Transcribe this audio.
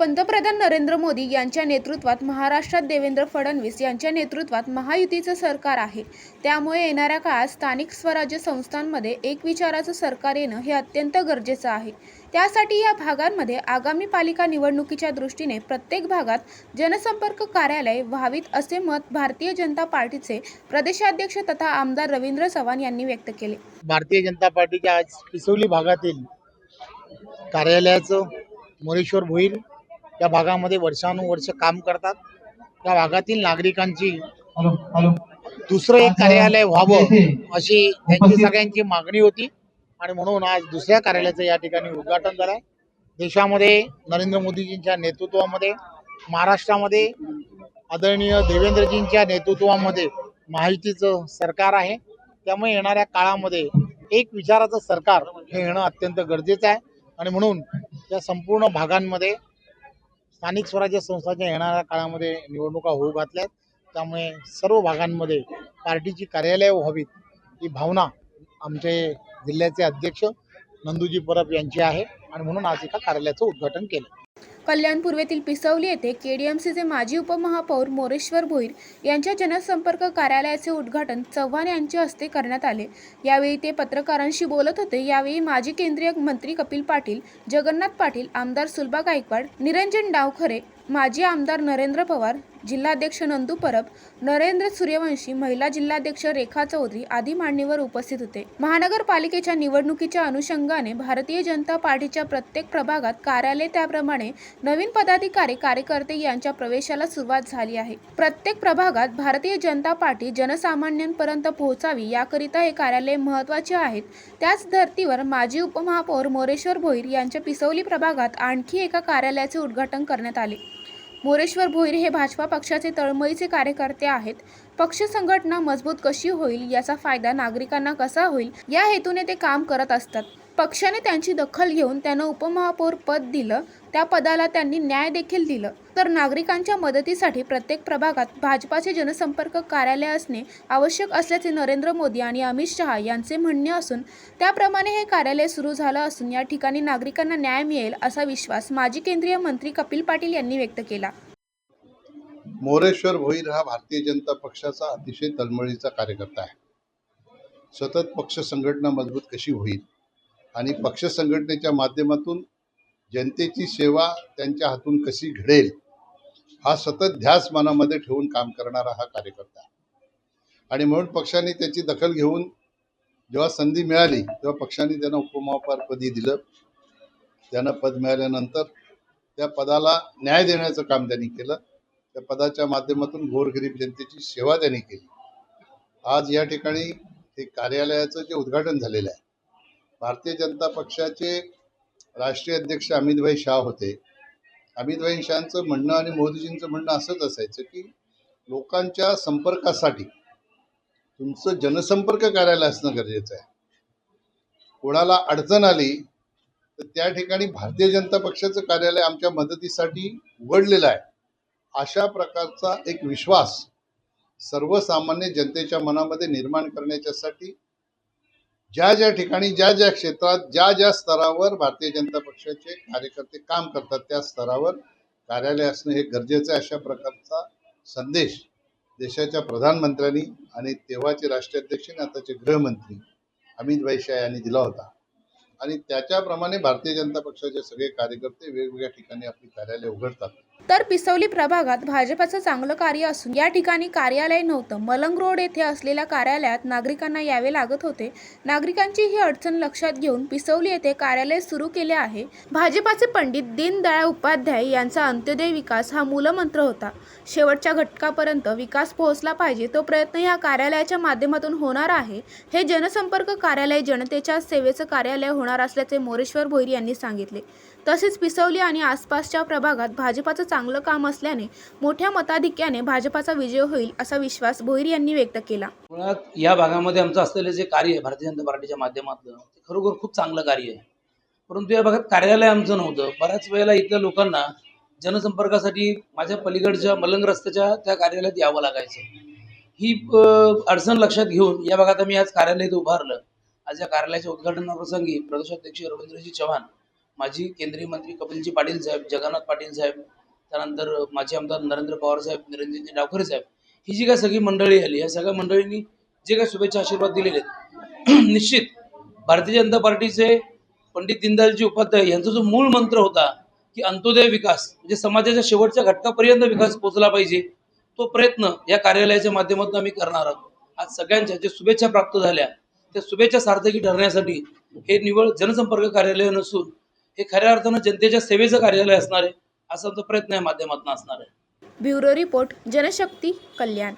पंतप्रधान नरेंद्र मोदी यांच्या नेतृत्वात महाराष्ट्रात देवेंद्र फडणवीस यांच्या नेतृत्वात महायुतीचं सरकार आहे. त्यामुळे येणाऱ्या काळात स्थानिक स्वराज्य संस्थांमध्ये एक विचाराचं सरकार येणं हे अत्यंत गरजेचं आहे. त्यासाठी या भागांमध्ये आगामी पालिका निवडणुकीच्या दृष्टीने प्रत्येक भागात जनसंपर्क कार्यालय व्हावीत असे मत भारतीय जनता पार्टीचे प्रदेशाध्यक्ष तथा आमदार रवींद्र चव्हाण यांनी व्यक्त केले. भारतीय जनता पार्टीच्या आज पिसोली भागातील कार्यालयाचं मोरेश्वर भोईर या भागामध्ये वर्षानुवर्ष काम करतात. त्या भागातील नागरिकांची दुसरं एक कार्यालय व्हावं अशी त्यांची सगळ्यांची मागणी होती. आणि म्हणून आज दुसऱ्या कार्यालयाचं या ठिकाणी उद्घाटन झालं आहे देशामध्ये नरेंद्र मोदीजींच्या नेतृत्वामध्ये महाराष्ट्रामध्ये आदरणीय देवेंद्रजींच्या नेतृत्वामध्ये महायुतीचं सरकार आहे. त्यामुळे येणाऱ्या काळामध्ये एक विचाराचं सरकार हे येणं अत्यंत गरजेचं आहे. आणि म्हणून या संपूर्ण भागांमध्ये स्थानिक स्वराज्य संस्थांच्या येणाऱ्या काळामध्ये निवडणुका होऊ घातल्यात. त्यामुळे सर्व भागांमध्ये पार्टीची कार्यालयं व्हावीत ही भावना आमचे जिल्ह्याचे अध्यक्ष नंदूजी परब यांची आहे. आणि म्हणून आज एका कार्यालयाचं उद्घाटन केलं. कल्याण पूर्वेतील पिसवली येथे केडीएमसीचे माजी उपमहापौर मोरेश्वर भोईर यांच्या जनसंपर्क कार्यालयाचे उद्घाटन चव्हाण यांच्या हस्ते करण्यात आले. यावेळी ते पत्रकारांशी बोलत होते. यावेळी माजी केंद्रीय मंत्री कपिल पाटील जगन्नाथ पाटील आमदार सुलभा गायकवाड निरंजन डावखरे माजी आमदार नरेंद्र पवार जिल्हाध्यक्ष नंदू परब नरेंद्र सूर्यवंशी महिला जिल्हाध्यक्ष रेखा चौधरी आदी मान्यवर उपस्थित होते. महानगरपालिकेच्या निवडणुकीच्या अनुषंगाने भारतीय जनता पार्टीच्या प्रत्येक प्रभागात कार्यालय त्याप्रमाणे नवीन पदाधिकारी कार्यकर्ते यांच्या प्रवेशाला सुरुवात झाली आहे. प्रत्येक प्रभागात भारतीय जनता पार्टी जनसामान्यांपर्यंत पोहोचावी याकरिता हे कार्यालय महत्त्वाचे आहेत. त्याच धर्तीवर माजी उपमहापौर मोरेश्वर भोईर यांच्या पिसवली प्रभागात आणखी एका कार्यालयाचे उद्घाटन करण्यात आले. मोरेश्वर भोईर हे भाजपा पक्षाचे तळमळीचे कार्यकर्ते आहेत. पक्ष संघटना मजबूत कशी होईल याचा फायदा नागरिकांना कसा होईल या हेतूने ते काम करत असतात. पक्षाने त्यांची दखल घेऊन त्यांना उपमहापौर पद दिलं. त्या पदाला त्यांनी न्याय देखील दिलं. तर नागरिकांच्या मदतीसाठी प्रत्येक प्रभागात भाजपाचे जनसंपर्क कार्यालय असणे आवश्यक असल्याचे नरेंद्र मोदी आणि अमित शहा यांचे म्हणणे असून त्याप्रमाणे हे कार्यालय सुरू झालं असून या ठिकाणी नागरिकांना न्याय मिळेल असा विश्वास माजी केंद्रीय मंत्री कपिल पाटील यांनी व्यक्त केला. मोरेश्वर भोईर हा भारतीय जनता पक्षाचा अतिशय तळमळीचा कार्यकर्ता आहे. सतत पक्ष संघटना मजबूत कशी होईल? आणि पक्ष संघटनेच्या माध्यमातून जनतेची सेवा त्यांच्या हातून कशी घडेल हा सतत ध्यास मनामध्ये ठेवून काम करणारा हा कार्यकर्ता आणि म्हणून पक्षाने त्याची दखल घेऊन जेव्हा संधी मिळाली तेव्हा पक्षाने त्यांना उपमहापौरपदी दिलं. त्यांना पद मिळाल्यानंतर त्या पदाला न्याय देण्याचं काम त्यांनी केलं. त्या पदाच्या माध्यमातून गोरगरीब जनतेची सेवा त्यांनी केली. आज या ठिकाणी हे कार्यालयाचं जे उद्घाटन झालेलं आहे भारतीय जनता पक्षाचे राष्ट्रीय अध्यक्ष अमितभाई शाह होते. अमितभाई शहांचं म्हणणं आणि मोदीजींचं म्हणणं असंच असायचं की लोकांच्या संपर्कासाठी तुमचं जनसंपर्क कार्यालय असणं गरजेचं आहे. कोणाला अडचण आली तर त्या ठिकाणी भारतीय जनता पक्षाचं कार्यालय आमच्या मदतीसाठी उघडलेलं आहे. अशा प्रकारचा एक विश्वास सर्वसामान्य जनतेच्या मनामध्ये निर्माण करण्याच्यासाठी ज्या ज्या ठिकाणी ज्या ज्या क्षेत्रात ज्या ज्या स्तरावर भारतीय जनता पक्षाचे कार्यकर्ते काम करतात त्या स्तरावर कार्यालय असणं हे गरजेचं आहे अशा प्रकारचा संदेश देशाच्या प्रधानमंत्र्यांनी आणि तेव्हाचे राष्ट्रीय अध्यक्ष आणि आताचे गृहमंत्री अमित शाह यांनी दिला होता. आणि त्याच्याप्रमाणे भारतीय जनता पक्षाचे सगळे कार्यकर्ते वेगवेगळ्या ठिकाणी आपली कार्यालय उघडतात. तर पिसवली प्रभागात भाजपाचं चांगलं कार्य असून या ठिकाणी कार्यालय नव्हतं. मलंग रोड येथे असलेल्या कार्यालयात नागरिकांना यावे लागत होते. नागरिकांची ही अडचण लक्षात घेऊन पिसवली येथे कार्यालय सुरू केले आहे. भाजपाचे पंडित दीनदयाळ उपाध्याय यांचा अंत्योदय विकास हा मूलमंत्र होता. शेवटच्या घटकापर्यंत विकास पोहोचला पाहिजे तो प्रयत्न या कार्यालयाच्या माध्यमातून होणार आहे हे जनसंपर्क कार्यालय जनतेच्या सेवेचं कार्यालय होणार असल्याचे मोरेश्वर भोईर यांनी सांगितले. तसेच पिसवली आणि आसपासच्या प्रभागात भाजपाचं चांगलं काम असल्याने मोठ्या मताधिक्याने भाजपाचा विजय होईल असा विश्वास भोईर यांनी व्यक्त केला. मुळात या भागामध्ये आमचं असलेलं जे कार्य आहे भारतीय जनता पार्टीच्या माध्यमातलं ते खरोखर खूप चांगलं कार्य आहे. परंतु या भागात कार्यालय आमचं नव्हतं. बऱ्याच वेळेला इथल्या लोकांना जनसंपर्कासाठी माझ्या पलीकडच्या मलंग रस्त्याच्या त्या कार्यालयात यावं लागायचं. ही अडचण लक्षात घेऊन या भागात आम्ही आज कार्यालयात उभारलं. आज या कार्यालयाच्या उद्घाटनाप्रसंगी प्रदेशाध्यक्ष रवींद्रजी चव्हाण माजी केंद्रीय मंत्री कपिलजी पाटील साहेब जगन्नाथ पाटील साहेब त्यानंतर माजी आमदार नरेंद्र पवार साहेब निरंजनजी डावखरे साहेब ही जी काय सगळी मंडळी आली या सगळ्या मंडळींनी जे काही शुभेच्छा आशीर्वाद दिलेले आहेत निश्चित भारतीय जनता पार्टीचे पंडित दीनदयालजी उपाध्याय यांचा जो मूळ मंत्र होता की अंत्योदय विकास म्हणजे समाजाच्या शेवटच्या घटकापर्यंत विकास पोहोचला पाहिजे तो प्रयत्न या कार्यालयाच्या माध्यमातून आम्ही करणार आहोत. आज सगळ्यांच्या जे शुभेच्छा प्राप्त झाल्या त्या शुभेच्छा सार्थकी ठरण्यासाठी हे निवळ जनसंपर्क कार्यालय नसून हे खऱ्या अर्थानं जनतेच्या सेवेचं कार्यालय असणार आहे. असा आमचा प्रयत्न या माध्यमातून असणार आहे. Bureau report Janshakti Kalyan.